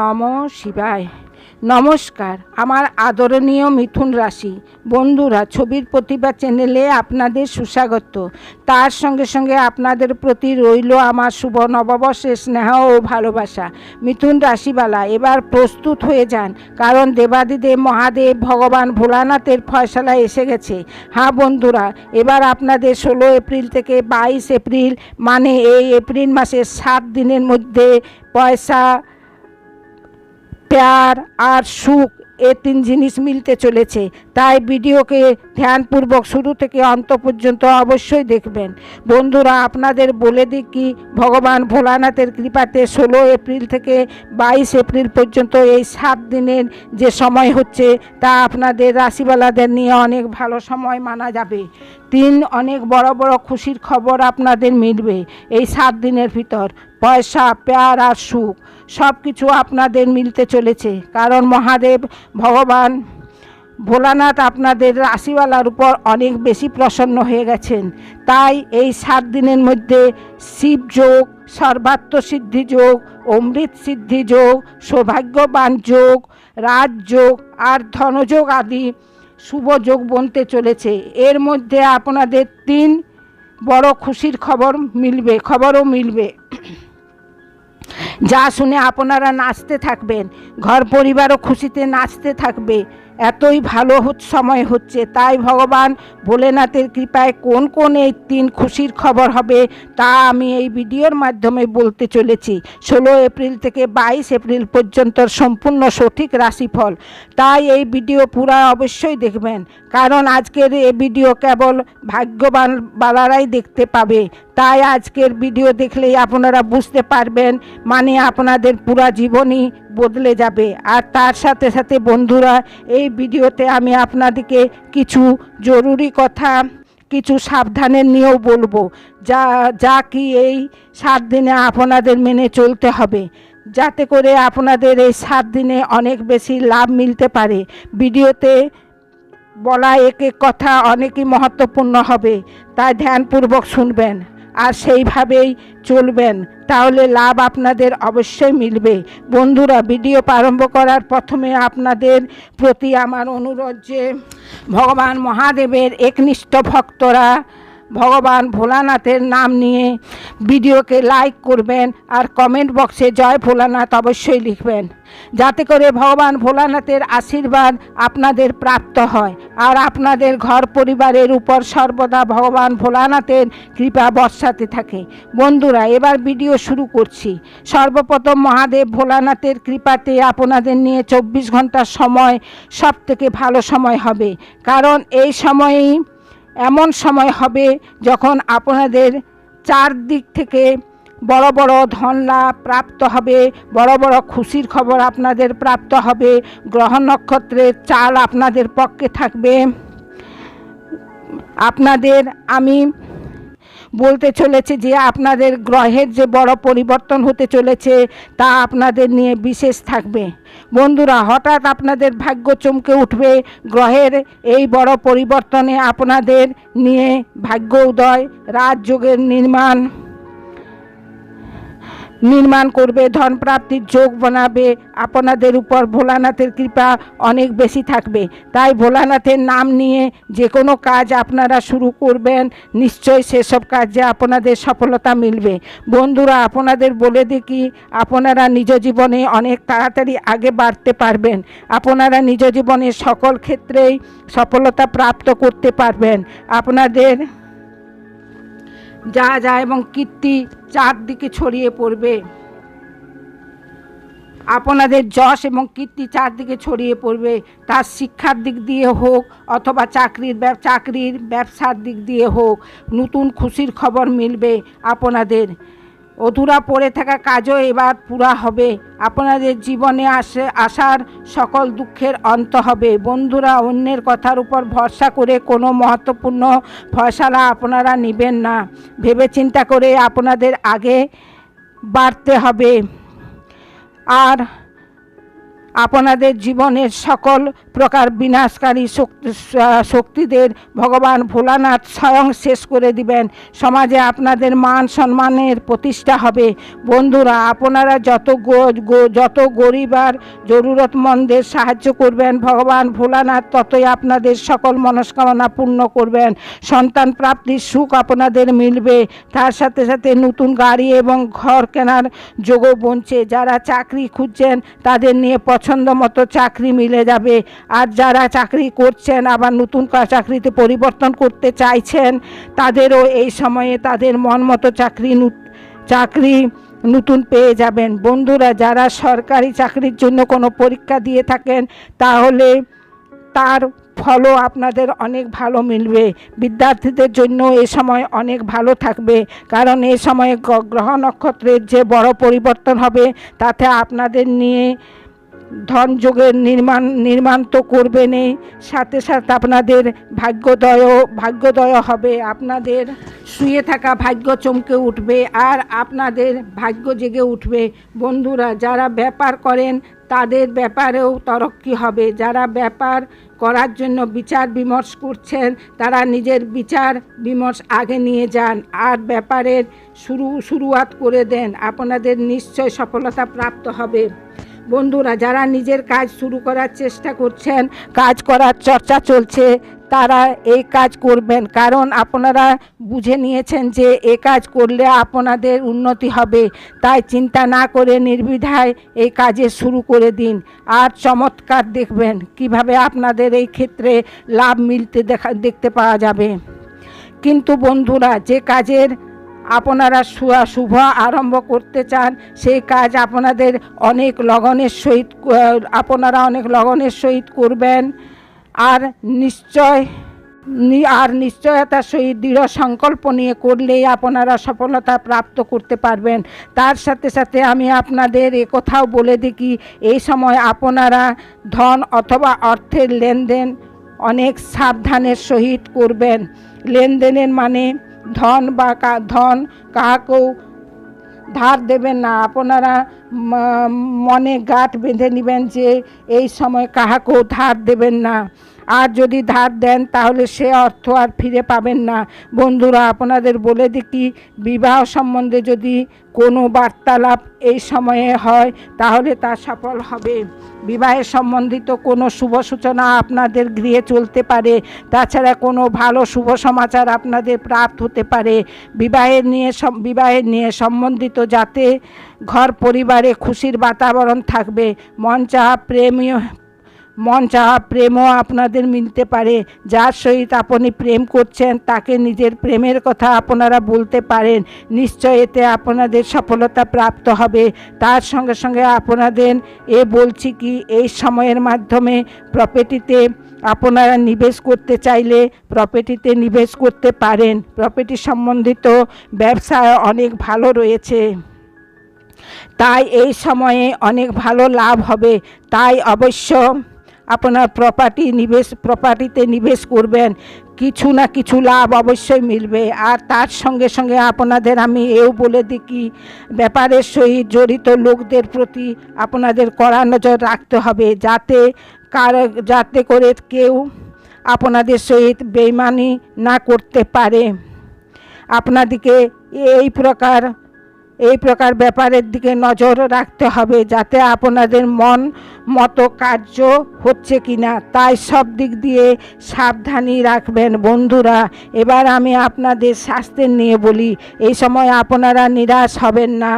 নম শিবায়। নমস্কার, আমার আদরণীয় মিথুন রাশি। বন্ধুরা, ছবির প্রতিভা চ্যানেলে আপনাদের সুস্বাগত। তার সঙ্গে সঙ্গে আপনাদের প্রতি রইল আমার শুভ নববর্ষের স্নেহ ও ভালোবাসা। মিথুন রাশিবালা, এবার প্রস্তুত হয়ে যান, কারণ দেবাদিদেব, মহাদেব, ভগবান ভোলানাথের ফয়সালা এসে গেছে। হ্যাঁ বন্ধুরা, এবার আপনাদের ষোলো এপ্রিল থেকে বাইশ এপ্রিল মানে এই এপ্রিল মাসের সাত দিনের মধ্যে পয়সা প্যার আর সুখ এ তিন জিনিস মিলতে চলেছে। তাই ভিডিওকে ধ্যানপূর্বক শুরু থেকে অন্ত পর্যন্ত অবশ্যই দেখবেন। বন্ধুরা, আপনাদের বলে দিই কি, ভগবান ভোলানাথের কৃপাতে ষোলো এপ্রিল থেকে বাইশ এপ্রিল পর্যন্ত এই সাত দিনের যে সময় হচ্ছে, তা আপনাদের রাশিওয়ালাদের নিয়ে অনেক ভালো সময় মানা যাবে। তিন, অনেক বড় বড় খুশির খবর আপনাদের মিলবে এই সাত দিনের ভিতর। পয়সা, প্যার আর সুখ। সব কিছু আপনাদের মিলতে চলেছে। কারণ মহাদেব, ভগবান, ভোলানাথ আপনাদের রাশিওয়ালার উপর অনেক বেশি প্রসন্ন হয়ে গেছেন। তাই এই সাত দিনের মধ্যে শিবযোগ সর্বাত্ম সিদ্ধি যোগ, অমৃত সিদ্ধি যোগ, সৌভাগ্যবান যোগ রাজযোগ আর ধনযোগ আদি শুভ যোগ বনতে চলেছে। এর মধ্যে আপনাদের তিন বড় খুশির খবর মিলবে, খবরও মিলবে। যা শুনে আপনারা নাচতে থাকবেন, ঘর পরিবারও খুশিতে নাচতে থাকবে। এতই ভালো সময় হচ্ছে, তাই ভগবান ভোলেনাথের কৃপায় কোন কোন এই তিন খুশির খবর হবে তা আমি এই ভিডিওর মাধ্যমে বলতে চলেছি। ষোলো এপ্রিল থেকে বাইশ এপ্রিল পর্যন্ত সম্পূর্ণ সঠিক রাশিফল। তাই এই ভিডিও পুরা অবশ্যই দেখবেন, কারণ আজকের এই ভিডিও কেবল ভাগ্যবান বালারাই দেখতে পাবে। তাই আজকের ভিডিও দেখলেই আপনারা বুঝতে পারবেন মানে আপনাদের পুরা জীবনই বদলে যাবে। আর তার সাথে সাথে বন্ধুরা, এই ভিডিওতে আমি আপনাদেরকে কিছু জরুরি কথা, কিছু সাবধানের নিয়েও বলব। যা যা কি এই সাত দিনে আপনাদের মেনে চলতে হবে। যাতে করে আপনাদের এই সাত দিনে অনেক বেশি লাভ মিলতে পারে। ভিডিওতে বলা এক এক কথা অনেকই মহত্বপূর্ণ হবে। তাই ধ্যানপূর্বক শুনবেন। আর সেইভাবেই চলবেন। তাহলে লাভ আপনাদের অবশ্যই মিলবে। বন্ধুরা, ভিডিও প্রারম্ভ করার প্রথমে আপনাদের প্রতি আমার অনুরোধ যে ভগবান মহাদেবের একনিষ্ঠ ভক্তরা ভগবান ভোলানাথের নাম নিয়ে ভিডিওকে লাইক করবেন আর কমেন্ট বক্সে জয় ভোলানাথ অবশ্যই লিখবেন। যাতে করে ভগবান ভোলানাথের আশীর্বাদ আপনাদের প্রাপ্ত হয় আর আপনাদের ঘর পরিবারের উপর সর্বদা ভগবান ভোলানাথের কৃপা বর্ষাতে থাকে। বন্ধুরা, এবার ভিডিও শুরু করছি। সর্বপ্রথম মহাদেব ভোলানাথের কৃপাতে আপনাদের নিয়ে চব্বিশ ঘণ্টার সময় সব থেকে ভালো সময় হবে। কারণ এই সময়েই এমন সময় হবে যখন আপনাদের চারদিক থেকে বড় বড় ধন লাভ প্রাপ্ত হবে, বড় বড় খুশির খবর আপনাদের প্রাপ্ত হবে, গ্রহ নক্ষত্রের চাল আপনাদের পক্ষে থাকবে। আপনাদের আমি বলতে চলেছে যে আপনাদের গ্রহের যে বড় পরিবর্তন হতে চলেছে, তা আপনাদের নিয়ে বিশেষ থাকবে। বন্ধুরা, হঠাৎ আপনাদের ভাগ্য চমকে উঠবে, গ্রহের এই বড় পরিবর্তনে আপনাদের নিয়ে ভাগ্য উদয় রাজযোগের নির্মাণ। নির্মাণ করবে ধন প্রাপ্তির যোগ বানাবে, আপনাদের উপর ভোলানাথের কৃপা অনেক বেশি থাকবে। তাই ভোলানাথের নাম নিয়ে যে কোনো কাজ আপনারা শুরু করবেন, নিশ্চয়ই সেসব কাজে আপনাদের সফলতা মিলবে। বন্ধুরা, আপনাদের বলে দেখি, আপনারা নিজ জীবনে অনেক তাড়াতাড়ি আগে বাড়তে পারবেন। আপনারা নিজ জীবনে সকল ক্ষেত্রেই সফলতা প্রাপ্ত করতে পারবেন। আপনাদের যা যা এবং কীর্তি চারদিকে ছড়িয়ে পড়বে। আপনাদের যশ এবং কীর্তি চারদিকে ছড়িয়ে পড়বে। তার শিক্ষার দিক দিয়ে হোক অথবা চাকরির চাকরির ব্যবসার দিক দিয়ে হোক, নতুন খুশির খবর মিলবে আপনাদের। অধুরা পড়ে থাকা কাজও এবার পুরা হবে। আপনাদের জীবনে আসে, আসার সকল দুঃখের অন্ত হবে। বন্ধুরা, অন্যের কথার উপর ভরসা করে কোনো মহত্বপূর্ণ ফয়সালা আপনারা নেবেন না। ভেবে চিন্তা করে আপনাদের আগে বাড়তে হবে। আর আপনাদের জীবনের সকল প্রকার বিনাশকারী শক্তি শক্তিদের ভগবান ভোলানাথ স্বয়ং শেষ করে দিবেন। সমাজে আপনাদের মান সম্মানের প্রতিষ্ঠা হবে। বন্ধুরা, আপনারা যত যত গরিব আর জরুরতমন্দের সাহায্য করবেন, ভগবান ভোলানাথ ততই আপনাদের সকল মনস্কামনা পূর্ণ করবেন। সন্তান প্রাপ্তির সুখ আপনাদের মিলবে। তার সাথে সাথে নতুন গাড়ি এবং ঘর কেনার যোগও বনছে। যারা চাকরি খুঁজছেন, তাদের নিয়ে পছন্দ মতো চাকরি মিলে যাবে। আর যারা চাকরি করছেন, আবার নতুন চাকরিতে পরিবর্তন করতে চাইছেন, তাদেরও এই সময়ে তাদের মন মতো চাকরি চাকরি নতুন পেয়ে যাবেন। বন্ধুরা, যারা সরকারি চাকরির জন্য কোনো পরীক্ষা দিয়ে থাকেন, তাহলে তার ফলও আপনাদের অনেক ভালো মিলবে। বিদ্যার্থীদের জন্য এ সময় অনেক ভালো থাকবে। কারণ এ সময়ে গ্রহ নক্ষত্রের যে বড় পরিবর্তন হবে, তাতে আপনাদের নিয়ে ধন যোগের নির্মাণ নির্মাণ তো করবেনই। সাথে সাথে আপনাদের ভাগ্যোদয় ভাগ্যোদয় হবে। আপনাদের শুয়ে থাকা ভাগ্য চমকে উঠবে আর আপনাদের ভাগ্য জেগে উঠবে। বন্ধুরা, যারা ব্যাপার করেন, তাদের ব্যাপারেও তরক্কি হবে। যারা ব্যাপার করার জন্য বিচার বিমর্শ করছেন, তারা নিজের বিচার বিমর্শ আগে নিয়ে যান আর ব্যাপারের শুরু, শুরুয়াত করে দেন। আপনাদের নিশ্চয় সফলতা প্রাপ্ত হবে। বন্ধুরা, যারা নিজের কাজ শুরু করার চেষ্টা করছেন, কাজ করার চর্চা চলছে, তারা এই কাজ করবেন। কারণ আপনারা বুঝে নিয়েছেন যে এ কাজ করলে আপনাদের উন্নতি হবে। তাই চিন্তা না করে নির্বিধায় এই কাজে শুরু করে দিন। আর চমৎকার দেখবেন কীভাবে আপনাদের এই ক্ষেত্রে লাভ মিলতে দেখা, দেখতে পাওয়া যাবে। কিন্তু বন্ধুরা, যে কাজের আপনারা শুভ আরম্ভ করতে চান, সেই কাজ আপনাদের অনেক লগনের সহিত, আপনারা অনেক লগনের সহিত করবেন। আর নিশ্চয় আর নিশ্চয়তার সহিত দৃঢ় সংকল্প নিয়ে করলেই আপনারা সফলতা প্রাপ্ত করতে পারবেন। তার সাথে সাথে আমি আপনাদের এ কথাও বলে দেখি, এই সময় আপনারা ধন অথবা অর্থের লেনদেন অনেক সাবধানের সহিত করবেন। লেনদেনের মানে ধন বা ধন কাহাকেও ধার দেবেন না। আপনারা মনে গাঁট বেঁধে নেবেন যে এই সময় কাহাকেও ধার দেবেন না। আর যদি ধার দেন, তাহলে সে অর্থ আর ফিরে পাবেন না। বন্ধুরা, আপনাদের বলে দেখি, বিবাহ সম্বন্ধে যদি কোনো বার্তালাপ এই সময়ে হয়, তাহলে তা সফল হবে। বিবাহের সম্বন্ধিত কোনো শুভ সূচনা আপনাদের গৃহে চলতে পারে। তাছাড়া কোনো ভালো শুভ সমাচার আপনাদের প্রাপ্ত হতে পারে। বিবাহের নিয়ে বিবাহের নিয়ে সম্বন্ধিত যাতে ঘর, পরিবারে খুশির বাতাবরণ থাকবে। মন চাহা প্রেমীয় মন চাহা প্রেমও আপনাদের মিলতে পারে, যার সহিত আপনি প্রেম করছেন, তাকে নিজের প্রেমের কথা আপনারা বলতে পারেন। নিশ্চয় এতে আপনাদের সফলতা প্রাপ্ত হবে। তার সঙ্গে সঙ্গে আপনাদের এ বলছি কি, এই সময়ের মাধ্যমে প্রপার্টিতে আপনারা নিবেশ করতে চাইলে প্রপার্টিতে নিবেশ করতে পারেন। প্রপার্টি সম্বন্ধিত ব্যবসায় অনেক ভালো রয়েছে। তাই এই সময়ে অনেক ভালো লাভ হবে। তাই অবশ্য আপনার প্রপার্টি নিবেশ প্রপার্টিতে নিবেশ করবেন, কিছু না কিছু লাভ অবশ্যই মিলবে। আর তার সঙ্গে সঙ্গে আপনাদের আমি এও বলে দিই ব্যাপারের সহিত জড়িত লোকদের প্রতি আপনাদের কড়া নজর রাখতে হবে, যাতে কার, যাতে করে কেউ আপনাদের সহিত বেইমানি না করতে পারে। আপনাদিকে এই প্রকার এই প্রকার ব্যাপারের দিকে নজর রাখতে হবে যাতে আপনাদের মন মতো কার্য হচ্ছে কিনা। তাই সব দিক দিয়ে সাবধানী রাখবেন বন্ধুরা। এবার আমি আপনাদের স্বাস্থ্যের নিয়ে বলি। এই সময় আপনারা নিরাশ হবেন না।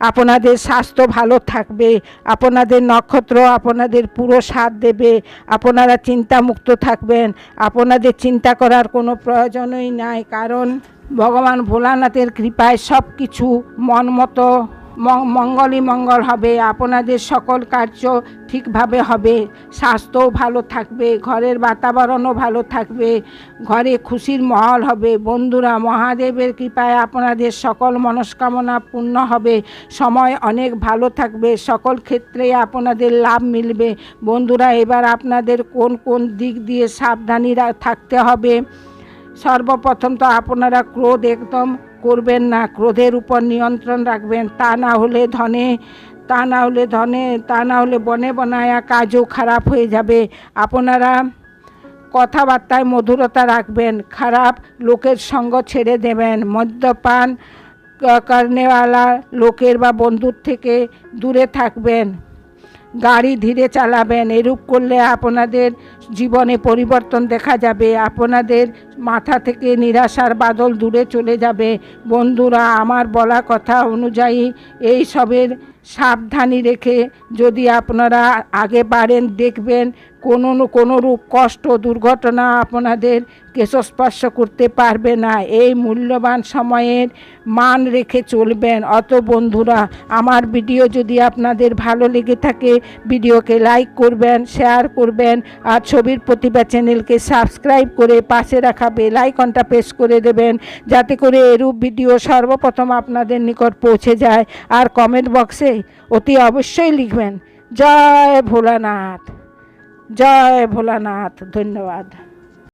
আপনাদের স্বাস্থ্য ভালো থাকবে। আপনাদের নক্ষত্র আপনাদের পুরো সাথ দেবে। আপনারা চিন্তামুক্ত থাকবেন। আপনাদের চিন্তা করার কোনো প্রয়োজনই নাই। কারণ ভগবান ভোলানাথের কৃপায় সব কিছু মন মতো মঙ্গলই মঙ্গল হবে, আপনাদের সকল কার্য ঠিকভাবে হবে, স্বাস্থ্যও ভালো থাকবে, ঘরের বাতাবরণও ভালো থাকবে, ঘরে খুশির মহল হবে, বন্ধুরা মহাদেবের কৃপায় আপনাদের সকল মনস্কামনা পূর্ণ হবে, সময় অনেক ভালো থাকবে, সকল ক্ষেত্রে আপনাদের লাভ মিলবে, বন্ধুরা এবার আপনাদের কোন কোন দিক দিয়ে সাবধানীরা থাকতে হবে? সর্বপ্রথম তো আপনারা ক্রোধ একদম করবেন না, ক্রোধের উপর নিয়ন্ত্রণ রাখবেন। তা না হলে ধনে, তা না হলে ধনে, তা না হলে বনে বনায়া কাজও খারাপ হয়ে যাবে। আপনারা কথাবার্তায় মধুরতা রাখবেন, খারাপ লোকের সঙ্গ ছেড়ে দেবেন। মদ্যপান কর্নেওয়ালা লোকের বা বন্ধুর থেকে দূরে থাকবেন। গাড়ি ধীরে চালাবেন, এরূপ করলে আপনাদের জীবনে পরিবর্তন দেখা যাবে। আপনাদের মাথা থেকে নিরাশার বাদল দূরে চলে যাবে। বন্ধুরা, আমার বলা কথা অনুযায়ী এই সবের সাবধানী রেখে যদি আপনারা আগে বাড়েন দেখবেন কোনো রূপ কষ্ট, দুর্ঘটনা আপনাদের কেশস্পর্শ করতে পারবে না। এই মূল্যবান সময়ের মান রেখে চলবেন। অত বন্ধুরা, আমার ভিডিও যদি আপনাদের ভালো লেগে থাকে, ভিডিওকে লাইক করবেন, শেয়ার করবেন, আর ছবির প্রতিভা চ্যানেলকে সাবস্ক্রাইব করে পাশে রাখা বেল আইকনটা প্রেস করে দেবেন, যাতে করে এরূপ ভিডিও সর্বপ্রথম আপনাদের নিকট পৌঁছে যায়। আর কমেন্ট বক্সে অতি অবশ্যই লিখবেন। জয় ভোলানাথ জয় ভোলানাথ ধন্যবাদ।